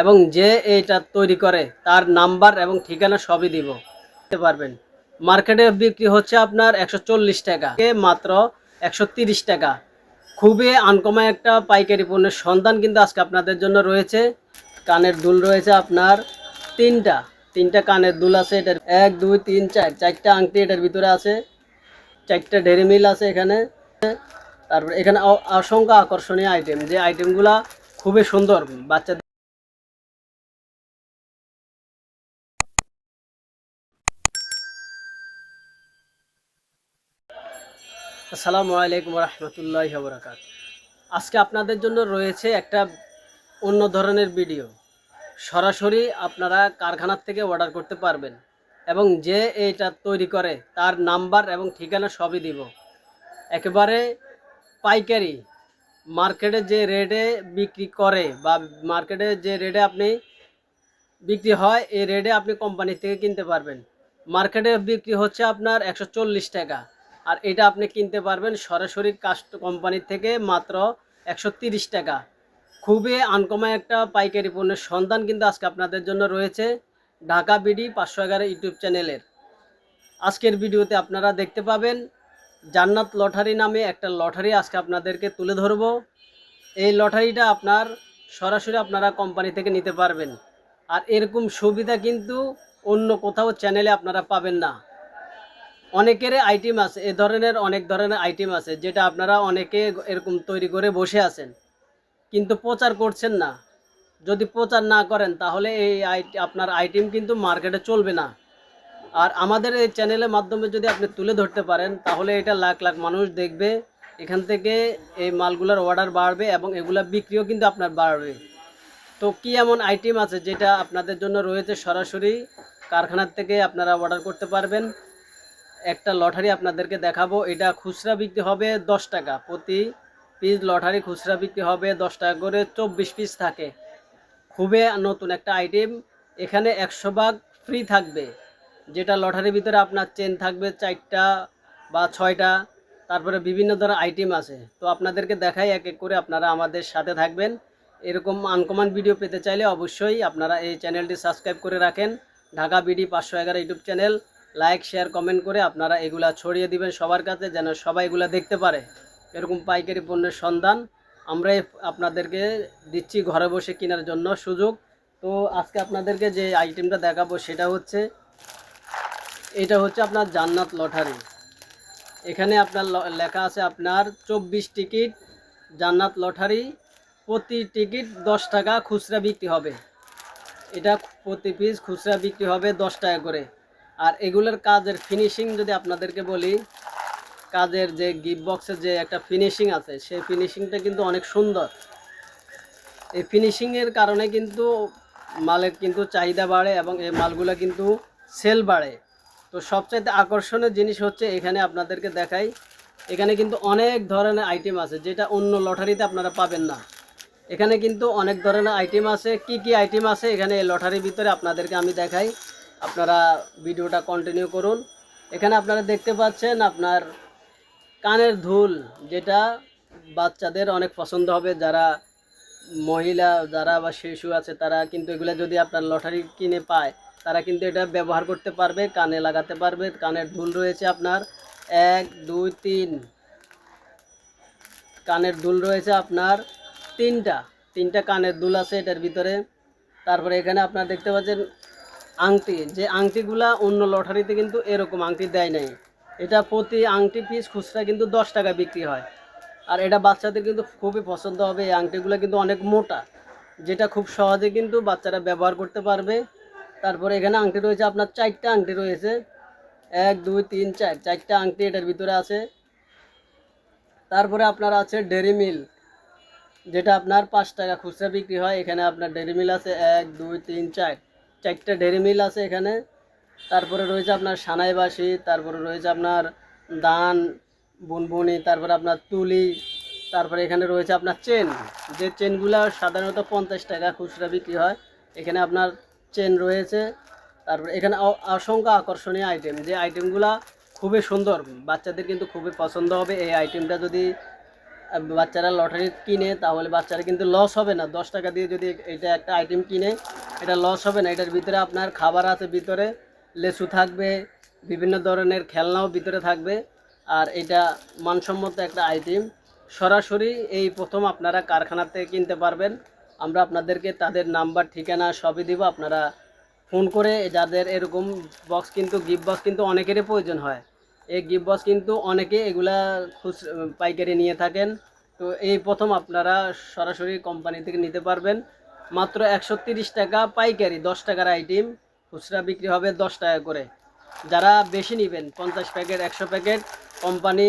এবং যে এটা তৈরি করে, তার নাম্বার এবং ঠিকানা সবই দিব। পারবেন, মার্কেটে বিক্রি হচ্ছে আপনার একশো চল্লিশ টাকা মাত্র একশো তিরিশ টাকা। খুবই আনকমন একটা পাইকারি পণ্যের সন্ধান কিন্তু আজকে আপনাদের জন্য রয়েছে। কানের দুল রয়েছে আপনার তিনটা তিনটা কানের দুল আছে এটার। এক, দুই, তিন, চার, চারটা আংটি এটার ভিতরে আছে, চারটা ডেরি মিল আছে এখানে। তারপর এখানে অসংখ্য আকর্ষণীয় আইটেম যে আইটেমগুলা খুবই সুন্দর, বাচ্চাদের আসসালামু আলাইকুম রহমতুল্লাহ বরাকাত আজকে আপনাদের জন্য রয়েছে একটা অন্য ধরনের ভিডিও। সরাসরি আপনারা কারখানার থেকে অর্ডার করতে পারবেন এবং যে এইটা তৈরি করে তার নাম্বার এবং ঠিকানা সবই দিব। একেবারে পাইকারি মার্কেটে যে রেটে বিক্রি করে বা মার্কেটে যে রেটে আপনি বিক্রি হয়, এই রেটে আপনি কোম্পানি থেকে কিনতে পারবেন। মার্কেটে বিক্রি হচ্ছে আপনার একশো চল্লিশ টাকা। আর এটা আপনি কিনতে পারবেন সরাসরি কাস্ট কোম্পানির থেকে মাত্র একশো টাকা। খুবই আনকমন একটা পাইকারি পণ্যের সন্ধান কিন্তু আজকে আপনাদের জন্য রয়েছে ঢাকা বিডি পাঁচশো এগারো ইউটিউব চ্যানেলের। আজকের ভিডিওতে আপনারা দেখতে পাবেন জান্নাত লটারি নামে একটা লটারি আজকে আপনাদেরকে তুলে ধরব। এই লটারিটা আপনার সরাসরি আপনারা কোম্পানি থেকে নিতে পারবেন। আর এরকম সুবিধা কিন্তু অন্য কোথাও চ্যানেলে আপনারা পাবেন না। অনেকের আইটেম আছে, এ ধরনের অনেক ধরনের আইটেম আছে, যেটা আপনারা অনেকে এরকম তৈরি করে বসে আছেন। কিন্তু প্রচার করছেন না। যদি প্রচার না করেন, তাহলে এই আপনার আইটেম কিন্তু মার্কেটে চলবে না। আর আমাদের এই চ্যানেলের মাধ্যমে যদি আপনি তুলে ধরতে পারেন, তাহলে এটা লাখ লাখ মানুষ দেখবে। এখান থেকে এই মালগুলোর অর্ডার বাড়বে এবং এগুলা বিক্রিও কিন্তু আপনার বাড়বে। তো কি এমন আইটেম আছে যেটা আপনাদের জন্য রয়েছে সরাসরি কারখানার থেকে আপনারা অর্ডার করতে পারবেন? একটা লটারি আপনাদেরকে দেখাবো। এটা খুচরা বিক্রি হবে দশ টাকা। প্রতি পিস লটারি খুচরা বিক্রি হবে দশ টাকা করে চব্বিশ পিস থাকে। খুবই নতুন একটা আইটেম এখানে একশো ভাগ ফ্রি থাকবে। যেটা লটারির ভিতরে আপনার চেন থাকবে চারটা বা ছয়টা। তারপরে বিভিন্ন ধরনের আইটেম আছে। তো আপনাদেরকে দেখাই, এক এক করে আপনারা আমাদের সাথে থাকবেন। এরকম আনকমন ভিডিও পেতে চাইলে অবশ্যই আপনারা এই চ্যানেলটি সাবস্ক্রাইব করে রাখেন। ঢাকা বিডি পাঁচশো এগারো YouTube channel like share comment করে আপনারা এগুলা ছড়িয়ে দিবেন সবার কাছে যেন সবাই এগুলা দেখতে পারে। এরকম পাইকারি পণ্যের সন্ধান আমরাই আপনাদেরকে দিচ্ছি ঘরে বসে কেনার জন্য সুযোগ। তো আজকে আপনাদেরকে যে আইটেমটা দেখাবো সেটা হচ্ছে, এটা হচ্ছে আপনার জান্নাত লটারি। এখানে আপনার লেখা আছে আপনার চব্বিশ টিকিট জান্নাত লটারি, প্রতি টিকিট দশ টাকা খুচরা বিক্রি হবে। এটা প্রতি পিস খুচরা বিক্রি হবে দশ টাকা করে। আর এগুলোর কাজের ফিনিশিং যদি আপনাদেরকে বলি, কাজের যে গিফট বক্সের যে একটা ফিনিশিং আছে, সেই ফিনিশিংটা কিন্তু অনেক সুন্দর। এই ফিনিশিংয়ের কারণে কিন্তু মালের কিন্তু চাহিদা বাড়ে এবং এই মালগুলো কিন্তু সেল বাড়ে। তো সবচাইতে আকর্ষণীয় জিনিস হচ্ছে এখানে আপনাদেরকে দেখাই, এখানে কিন্তু অনেক ধরনের আইটেম আছে যেটা অন্য লটারিতে আপনারা পাবেন না। এখানে কিন্তু অনেক ধরনের আইটেম আছে, কি কি আইটেম আছে এখানে লটারির ভিতরে আপনাদেরকে আমি দেখাই। আপনারা ভিডিওটা কন্টিনিউ করুন। এখানে আপনারা দেখতে পাচ্ছেন আপনার কানের ধুল, যেটা বাচ্চাদের অনেক পছন্দ হবে। যারা মহিলা, যারা বা শিশু আছে, তারা কিন্তু এগুলো যদি আপনার লটারি কিনে পায়, তারা কিন্তু এটা ব্যবহার করতে পারবে, কানে লাগাতে পারবে। কানের দুল রয়েছে আপনার এক, দুই, তিন। কানের দুল রয়েছে আপনার তিনটা। তিনটা কানের দুল আছে এটার ভিতরে। তারপরে এখানে আপনার দেখতে পাচ্ছেন আংটি, যে আংটিগুলা অন্য লটারিতে কিন্তু এরকম আংটি দেয় নাই। এটা প্রতি আংটি পিস খুচরা কিন্তু দশ টাকা বিক্রি হয়। আর এটা বাচ্চাদের কিন্তু খুবই পছন্দ হবে, এই আংটিগুলো কিন্তু অনেক মোটা। যেটা খুব সহজে কিন্তু বাচ্চারা ব্যবহার করতে পারবে। তারপরে এখানে আংটি রয়েছে, আপনার চারটা আংটি রয়েছে। এক, দুই, তিন, চার, চারটা আংটি এটার ভিতরে আছে। তারপরে আপনার আছে ডেরি মিল যেটা আপনার পাঁচ টাকা খুচরা বিক্রি হয়। এখানে আপনার ডেরি মিল আছে, এক, দুই, তিন, চার। চারটা ডেরি মিল আছে এখানে। তারপরে রয়েছে আপনার সানাইবাসি, তারপরে রয়েছে আপনার দান বুনবুনি, তারপরে আপনার তুলি, তারপরে এখানে রয়েছে আপনার চেন যে চেনগুলো সাধারণত পঞ্চাশ টাকা খুচরা বিক্রি হয়, এখানে আপনার চেন রয়েছে। তারপরে এখানে অসংখ্য আকর্ষণীয় আইটেম যে আইটেমগুলা খুবই সুন্দর, বাচ্চাদের কিন্তু খুবই পছন্দ হবে। এই আইটেমটা যদি বাচ্চারা লটারি কিনে, তাহলে বাচ্চারা কিন্তু লস হবে না। দশ টাকা দিয়ে যদি এটা একটা আইটেম কিনে, এটা লস হবে না। এটার ভিতরে আপনার খাবার আছে ভিতরে লেচু থাকবে, বিভিন্ন ধরনের খেলনাও ভিতরে থাকবে। আর এটা মানসম্মত একটা আইটেম সরাসরি এই প্রথম আপনারা কারখানা থেকে কিনতে পারবেন। আমরা আপনাদেরকে তাদের নাম্বার ঠিকানা সবই দিব। আপনারা ফোন করে যাদের এরকম বক্স কিন্তু গিফট বক্স কিন্তু অনেকেরই প্রয়োজন হয়। এই গিফট বক্স কিন্তু অনেকে এগুলা পাইকারি নিয়ে থাকেন। তো এই প্রথম আপনারা সরাসরি কোম্পানি থেকে নিতে পারবেন। মাত্র একশো টাকা পাইকারি, দশ টাকার আইটেম খুচরা বিক্রি হবে দশ টাকা করে। যারা বেশি নেবেন, পঞ্চাশ প্যাকেট, একশো প্যাকেট কোম্পানি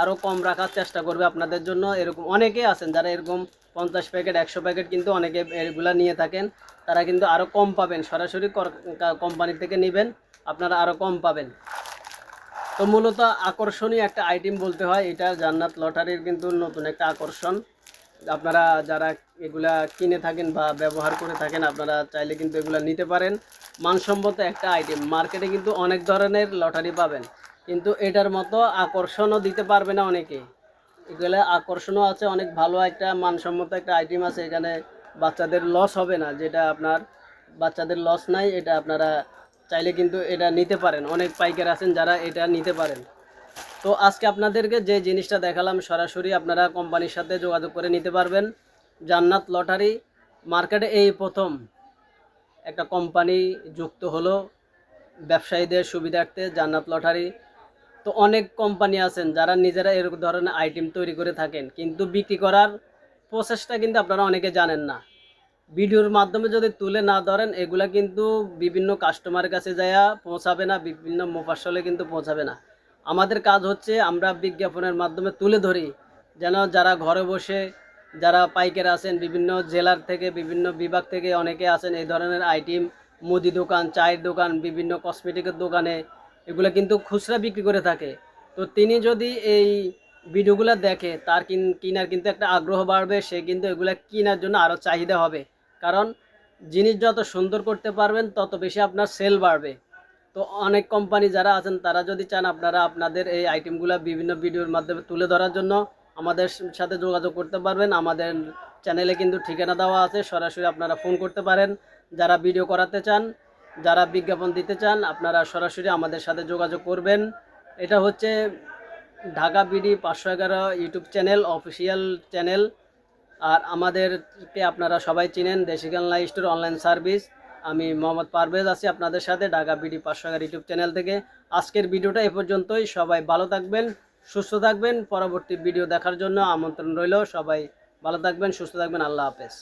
আরও কম রাখার চেষ্টা করবে আপনাদের জন্য। এরকম অনেকে আছেন যারা এরকম পঞ্চাশ প্যাকেট, একশো প্যাকেট কিন্তু অনেকে এগুলা নিয়ে থাকেন। তারা কিন্তু আরও কম পাবেন। সরাসরি কোম্পানি থেকে নেবেন, আপনারা আরও কম পাবেন। তো মূলত আকর্ষণীয় একটা আইটেম বলতে হয়, এটা জান্নাত লটারির কিন্তু নতুন একটা আকর্ষণ। আপনারা যারা এগুলা কিনে থাকেন বা ব্যবহার করে থাকেন, আপনারা চাইলে কিন্তু এগুলা নিতে পারেন। মানসম্মত একটা আইটেম মার্কেটে কিন্তু অনেক ধরনের লটারি পাবেন। কিন্তু এটার মতো আকর্ষণও দিতে পারবে না অনেকে। এগুলো আকর্ষণও আছে, অনেক ভালো একটা মানসম্মত একটা আইটেম আছে। এখানে বাচ্চাদের লস হবে না, যেটা আপনার বাচ্চাদের লস নাই, এটা আপনারা চাইলে কিন্তু এটা নিতে পারেন। অনেক পাইকার আছেন যারা এটা নিতে পারেন। তো আজকে আপনাদেরকে যে জিনিসটা দেখালাম, সরাসরি আপনারা কোম্পানির সাথে যোগাযোগ করে নিতে পারবেন। জান্নাত লটারি মার্কেটে এই প্রথম একটা কোম্পানি যুক্ত হলো ব্যবসায়ীদের সুবিধার্থে জান্নাত লটারি। তো অনেক কোম্পানি আছেন যারা নিজেরা এরকম ধরনের আইটেম তৈরি করে থাকেন, কিন্তু বিক্রি করার প্রসেসটা কিন্তু আপনারা অনেকে জানেন না। ভিডিওর মাধ্যমে যদি তুলে না ধরেন, এগুলা কিন্তু বিভিন্ন কাস্টমারের কাছে যায়া পৌঁছাবে না, বিভিন্ন মোফাসলে কিন্তু পৌঁছাবে না। আমাদের কাজ হচ্ছে আমরা বিজ্ঞাপনের মাধ্যমে তুলে ধরি, যেন যারা ঘরে বসে, যারা পাইকার আছেন, বিভিন্ন জেলার থেকে, বিভিন্ন বিভাগ থেকে অনেকে আছেন, এই ধরনের আইটেম মুদি দোকান, চায়ের দোকান, বিভিন্ন কসমেটিকের দোকানে, এগুলো কিন্তু খুচরা বিক্রি করে থাকে। তো তিনি যদি এই ভিডিওগুলো দেখে, তার কিন- কিনার কিন্তু একটা আগ্রহ বাড়বে, সে কিন্তু এগুলো কেনার জন্য আরও চাহিদা হবে। কারণ জিনিস যত সুন্দর করতে পারবেন, তত বেশি আপনার সেল বাড়বে। তো অনেক কোম্পানি যারা আছেন, তারা যদি চান আপনারা আপনাদের এই আইটেমগুলো বিভিন্ন ভিডিওর মাধ্যমে তুলে ধরার জন্য আমাদের সাথে যোগাযোগ করতে পারবেন। আমাদের চ্যানেলে কিন্তু ঠিকানা দেওয়া আছে, সরাসরি আপনারা ফোন করতে পারেন। যারা ভিডিও করাতে চান, যারা বিজ্ঞাপন দিতে চান, আপনারা সরাসরি আমাদের সাথে যোগাযোগ করবেন। এটা হচ্ছে ঢাকা বিডি পাঁচশো এগারো ইউটিউব চ্যানেল অফিসিয়াল চ্যানেল আর আমাদেরকে আপনারা সবাই চিনেন দেশিকান্লা স্টোর অনলাইন সার্ভিস। আমি মোহাম্মদ পারভেজ আছি আপনাদের সাথে ঢাকা বিডি পাঁচশাগার ইউটিউব চ্যানেল থেকে। আজকের ভিডিওটা এ পর্যন্তই। সবাই ভালো থাকবেন, সুস্থ থাকবেন। পরবর্তী ভিডিও দেখার জন্য আমন্ত্রণ রইল। সবাই ভালো থাকবেন, সুস্থ থাকবেন। আল্লাহ হাফেজ।